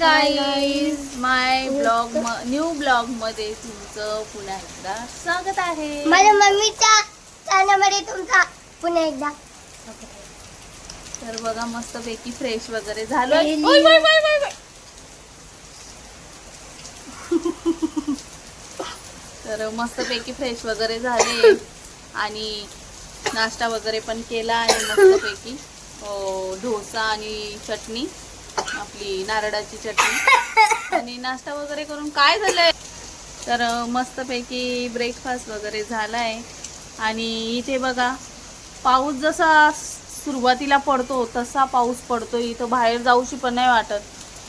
Guys my blog new ब्लॉगमध्ये तुमचं पुन्हा एकदा स्वागत आहे. माझ्या मम्मीच्या चॅनलमध्ये तुमचा पुन्हा एकदा तर बघा मस्त पैकी फ्रेश वगैरे झालं. पहिली- ओय, ओय, ओय, ओय, ओय. तर मस्त पैकी फ्रेश वगैरे झाले. आणि नाश्ता वगैरे पण केला आणि मस्त पैकी डोसा आणि चटणी. आपली नारळाची चटणी. आणि नाश्ता वगैरे करून काय झालंय? तर मस्तपैकी ब्रेकफास्ट वगैरे झालाय. आणि इथे बघा पाऊस जसा सुरुवातीला पडतो तसा पाऊस पडतो इथं बाहेर जाऊशी पण नाही वाटत.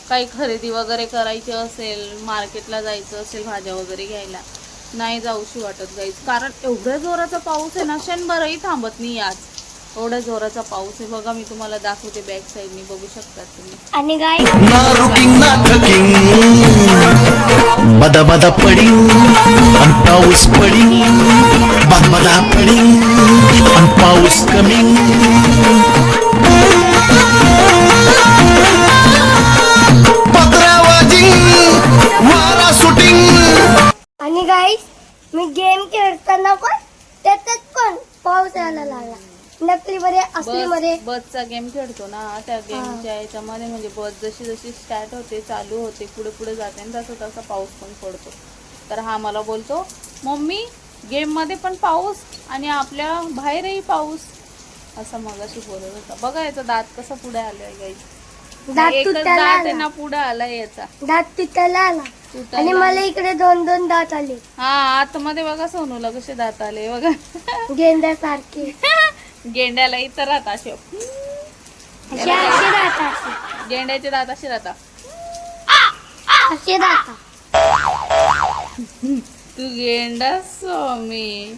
काही खरेदी वगैरे करायची असेल मार्केटला जायचं असेल भाज्या वगैरे घ्यायला नाही जाऊशी वाटत जायचं कारण एवढ्या जोराचा पाऊस आहे ना क्षणभरही थांबत नाही आज. एवढ्या जोराचा पाऊस आहे. बघा मी तुम्हाला दाखवते बॅक साईडनी बघू शकतात तुम्ही. आणि गाय बदा बदा पाऊस पडिंग बद बदा अन पाऊस कमिंग पत्रा वाजिंग वारा सुटिंग आणि गाईस मी गेम खेळताना पण त्याच्यात पण पाऊस यायला लागला. नकली मध्ये असली मध्ये बस बसचा गेम खेळतो ना त्या गेमच्या याच्यामध्ये म्हणजे बस जशी जशी स्टार्ट होते चालू होते पुढे पुढे जाते आणि तसं तसा पाऊस पण पडतो. तर हा मला बोलतो मम्मी गेममध्ये पण पाऊस आणि आपल्या बाहेरही पाऊस. असं मगाशी बोलत होता. बघा याचा दात कसा पुढे आलाय गाई दात एकच तुटायला दात आहे आला ना पुढे आलाय याचा. दात तुटायला आला. आणि मला इकडे दोन दोन दात आले. हा आतमध्ये बघा सोनूला कसे दात आले बघा. गेंड्यासारखे गेंड्याला इथं राहता असे. गेंड्याचे दात असे राहता असे तू गेंडा स्वामी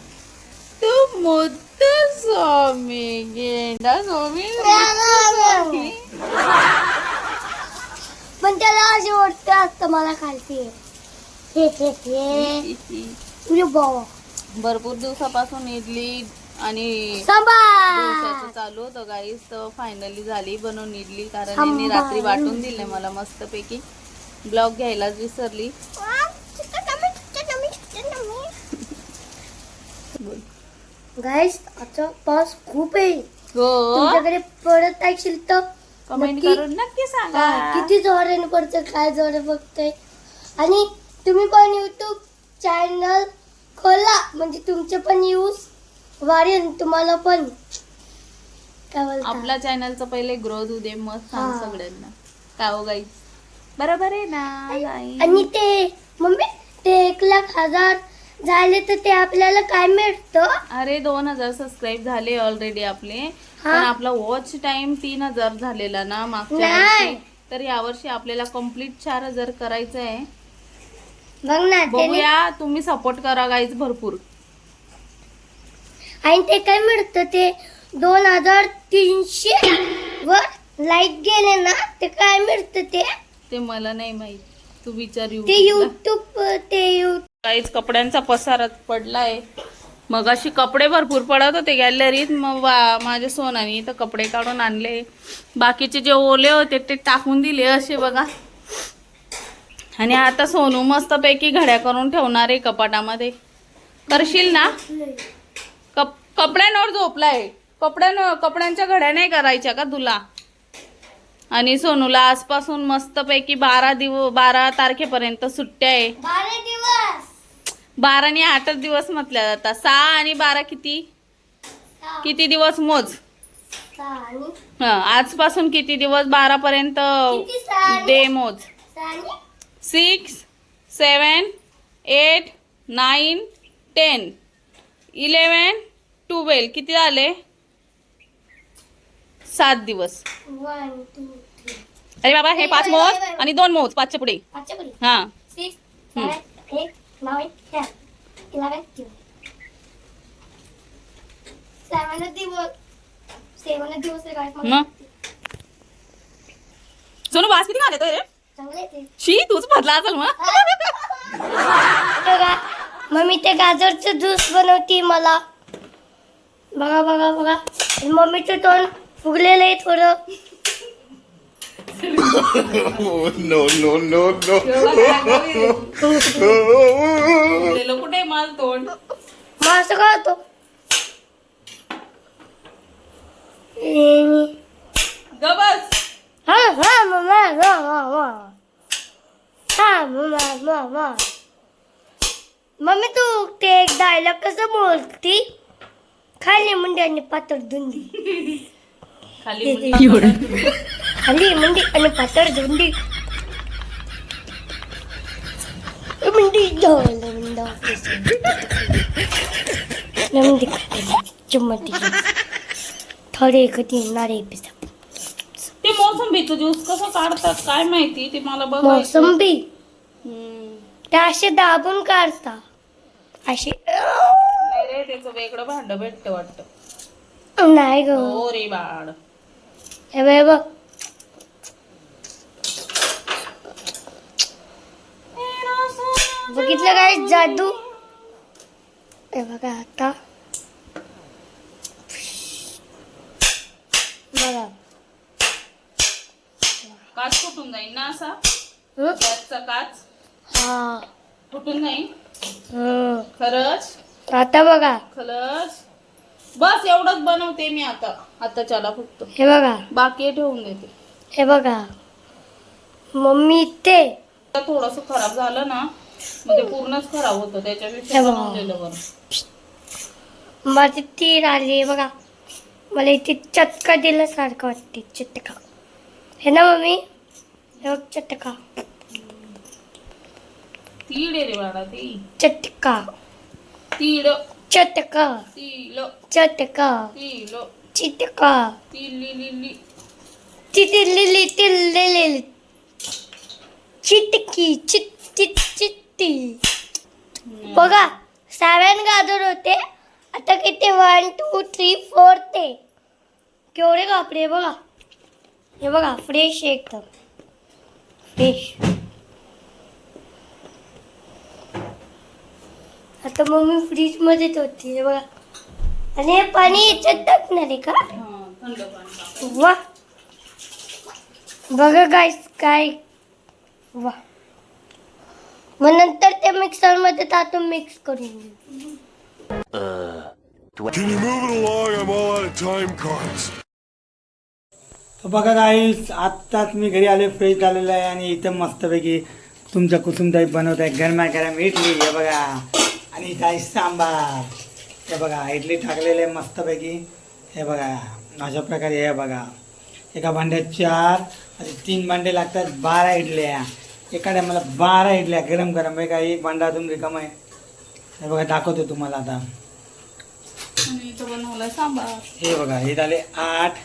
तू मुद्द स्वामी गेंडा स्वामी. पण त्याला असे वाटतं असतं मला खालती. हे हे हे. तुझे बाबा भरपूर दिवसापासून इडली आणि डोश्याचं चालू होतं गाईस तर फायनली झाली बनवून इडली कारण. यांनी रात्री वाटून दिले मला मस्तपैकी. ब्लॉग घ्यायलाच विसरली. गाईस आता पाऊस खूप आहे. हो? तुमच्याकडे पडत असेल तर कमेंट नक्की- करून नक्की हा, सांगा किती जोराने पडतं काय जोराने बघतोय. आणि तुम्ही पण युट्यूब चॅनल खोला. म्हणजे तुमचे पण यूज वाढेल तुम्हाला पण. काय बोलता? आपल्या चॅनलचं पहिले ग्रोथ होऊ दे मग सांग हा. सगळ्यांना. काय हो गाई बरोबर आहे ना आणि ते मम्मी ते एक लाख हजार झाले तर ते आपल्याला काय मिळतं? अरे दोन हजार सबस्क्राईब झाले ऑलरेडी आपले. हा. पण आपला वॉच टाइम तीन हजार झालेला ना मागच्या नाही. वर्षी. तर यावर्षी आपल्याला कंप्लीट चार हजार करायचं आहे बघ ना त्याने बघूया तुम्ही सपोर्ट करा गाईज भरपूर. आणि ते काय मिळतं ते दोन हजार तीनशे वर लाईक गेले ना ते काय मिळतं ते? ते मला नाही माहीत. तू विचार ते युट्यूब ते यू काहीच कपड्यांचा पसारा पडलाय. मग अशी कपडे भरपूर पडत होते गॅलरीत मग वा माझ्या सोनाने तर कपडे काढून आणले. बाकीचे जे ओले होते ते टाकून दिले असे बघा. आणि आता सोनू मस्तपैकी घड्या करून ठेवणार आहे कपाटामध्ये. करशील ना? कपड्यांवर झोपलाय. कपड्यां कपड्यांच्या घड्या नाही करायच्या का तुला? आणि सोनूला आजपासून मस्तपैकी बारा दिव बारा तारखेपर्यंत सुट्ट्या आहे. बारा दिवस. बारा आणि आठच दिवस म्हटल्या जातात. सहा आणि बारा किती? किती दिवस मोज? आजपासून किती दिवस? बारा पर्यंत डे मोज. Six seven eight nine ten. Eleven twelve. किती झाले? सात दिवस. अरे बाबा हे पाच मोज आणि दोन मोज पाचच्या पुढे. हा. सोनू वास किती घालतो रे? चांगलं आहे ते. शी तूच भरला असेल मग. मम्मी ते गाजरचं ज्यूस बनवते मला. बघा बघा बघा. मम्मीचं तोंड फुगलेलं आहे थोडं. Oh, no, no, no, no. गेलो कुठे माझ तोंड? मग असं का होतो? हा हा मम्मा हा हा हा हा मम्मा मम्मा मम्मी तू ते एक डायलॉग कसं बोलती? खाली मुंडी आणि पातळ धुंदी. खाली मुंडी. खाली मुंडी आणि पातळ धुंदी. मुंडी डोल मुंडी चुम्मटी थोडे कधी नारे पिसा ते मोसंबीचं ज्यूस कसं काढतात काय माहिती? ते मला बघायचं. मोसंबी. ते असे दाबून काढता. असे त्याचं वेगळं भांड भेटतं वाटतं. नाही ग. हो रे बाळ. हे बघ बघ. बघितलं काय जादू? हे बघा आता. बघा. काच फुटून जाईल ना असा? गॅसचा काच? हा. फुटून जाईल हं. खरंच? आता बघा. खरंच बस एवढंच बनवते मी आता. आता चला फक्त. हे बघा. बाकी ठेवून देते. हे बघा. मम्मी ते थोडस खराब झालं ना मग ते पूर्णच खराब होतं. त्याच्यापेक्षा हे बघा. बनवलेलं बरं. माझी तीर आली बघा. मला इथे चटका दिल्यासारखं वाटते चटका. हे ना मम्मी? हे बघ चटका. तीड आहे रे बाळा ती. चटका. तीड चटका तील चटका तील चिटका तिली लिली चिटिलिली टिल्लिली चिटकी चिट चिट चिट्टी बघा सेवन गाजर होते आता किती वन टू थ्री फोर ते केवढे कापडे बघा हे बघा फ्रेश एकदम फ्रेश आता मम्मी फ्रीज मध्येच होती हे बघा आणि हे पाणी याच्यात टाकणार आहे का हा थंड पाणी टाक. वा बघा गाईस काय वा मग नंतर ते मिक्सरमध्ये टाकून मिक्स करून घेऊ Can you move it along? I'm all out of time cards. तर बघा गाईस आत्ताच मी घरी आले फ्रेश झालेलं आहे आणि इथं मस्तपैकी तुमच्या कुसुमताई बनवत आहे गरमा गरम इडली हे बघा आणि आहे सांबार. हे बघा इडली टाकलेले आहे मस्तपैकी. हे बघा अशा प्रकारे हे बघा. एका भांड्यात चार आणि तीन भांडे लागतात बारा इडल्या. एका टायमाला बारा इडल्या गरम गरम. आहे का एक भांडा अजून रिकाम आहे. हे बघा दाखवतो तुम्हाला आता. हे बघा हे झाले आठ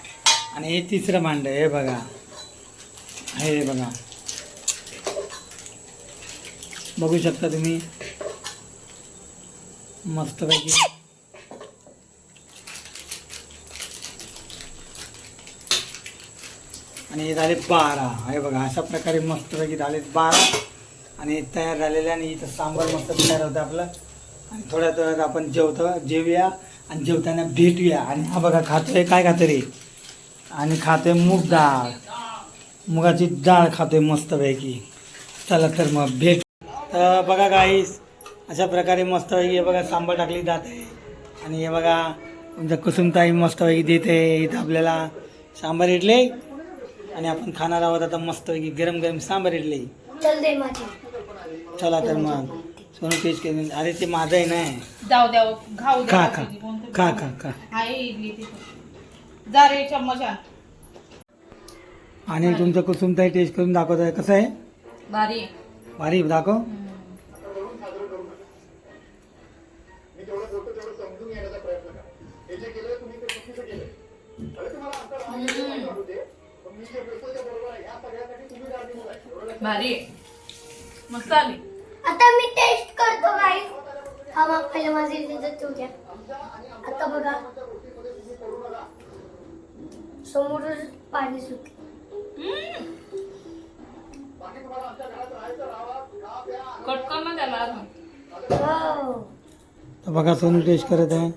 आणि हे तिसरं भांड हे बघा. हे बघा. बघू शकता तुम्ही. मस्तपैकी. आणि हे झाले बारा. हे बघा अशा प्रकारे मस्तपैकी झाले बारा. आणि तयार झालेले आणि इथं सांबार मस्त तयार होतं आपलं. आणि थोड्या थोड्यात आपण जेवतो जेवूया आणि जेवताना भेटूया. आणि हा बघा खातोय काय खातो रे आणि खातोय मूग डाळ. मुगाची डाळ खातोय मस्तपैकी. चला तर मग भेट बघा गाईस अशा प्रकारे मस्तपैकी हे बघा सांबार टाकली जात. आहे आणि हे बघा तुमच्या कुसुमताई मस्तपैकी देते इथं आपल्याला सांबार इडले. आणि आपण खाणार आहोत आता मस्तपैकी गरम गरम सांबार इडले. चल दे माझी. चला तर मग. सोनू टेस्ट करून अरे ते माझं आहे नाही जाऊ द्या खाऊ द्या. खा खा. खा. खा खा. आण. तुमचं कुसुमताई टेस्ट करून दाखवत आहे कसं आहे? भारी आहे. भारी दाखव. भारी. मस्त आली. आता मी टेस्ट करतो गाई हा मग पहिले माझी इज्जत ठेवू द्या आता बघा. समोर पाणी सुटलं. कट कर ना त्याला अजून. हो. बघा सोनू टेस्ट करत आहे.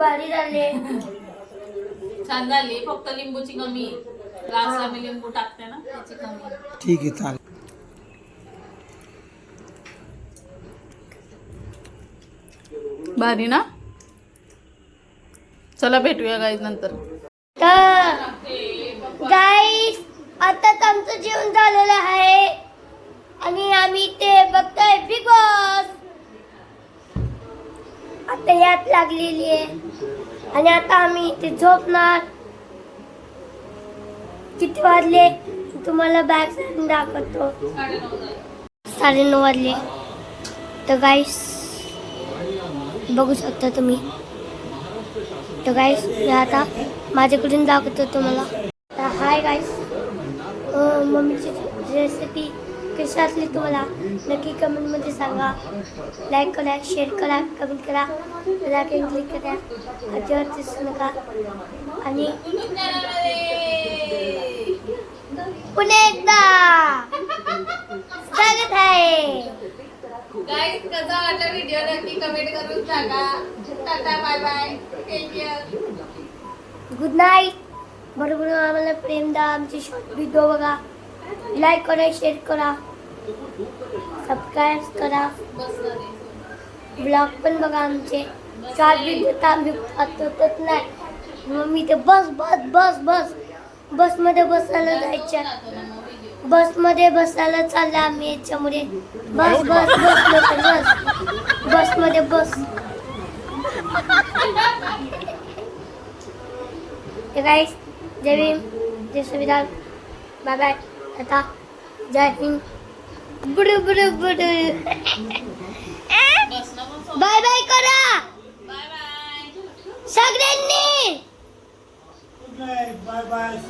भारी झाले. छान झाली. फक्त लिंबूची कमी लास्टला मी लिंबू टाकते ना त्याची कमी ठीक आहे चालेल. भारी ना? चला भेटूया गाईज नंतर. तर गाईस आताच आमचं जेवण झालेलं आहे. आणि आम्ही ते बघतोय बिग बॉस आता यात लागलेली आहे. आणि आता आम्ही इथे झोपणार. किती वाजले? तुम्हाला बॅग दाखवतो. साडे नऊ वाजले. तर गाईस बघू शकता तुम्ही. तर गाईस मी आता माझ्याकडून दाखवतो तुम्हाला. तर हाय गाईस मम्मीची रेसिपी कशी असली तुम्हाला नक्की कमेंटमध्ये सांगा. लाईक करा शेअर करा कमेंट करा. लाईक क्लिक करा. अजिबात दिसू नका. आणि पुन्हा एकदा. स्वागत आहे. गाईज कसा वाटला व्हिडिओ नक्की कमेंट करून सांगा. Tata bye bye take care good night बरोबर आम्हाला प्रेम द्या. आमचे शॉर्ट व्हिडिओ बघा. लाईक करा शेअर करा. सबस्क्राईब करा. ब्लॉग पण बघा आमचे. चार व्हिडिओ नाही. मग मी ते बस बस बस बस. बसमध्ये बसायला जायच्या. बसमध्ये बसायला चाललं आम्ही याच्यामुळे. बस बस बस बस बस. बसमध्ये बस. हे गाईस जय भीम जय सुविधा बाय बाय आता जय हिंद. बुडू बुडू बुडू बाय बाय करा बाय बाय सगळ्यांनी बाय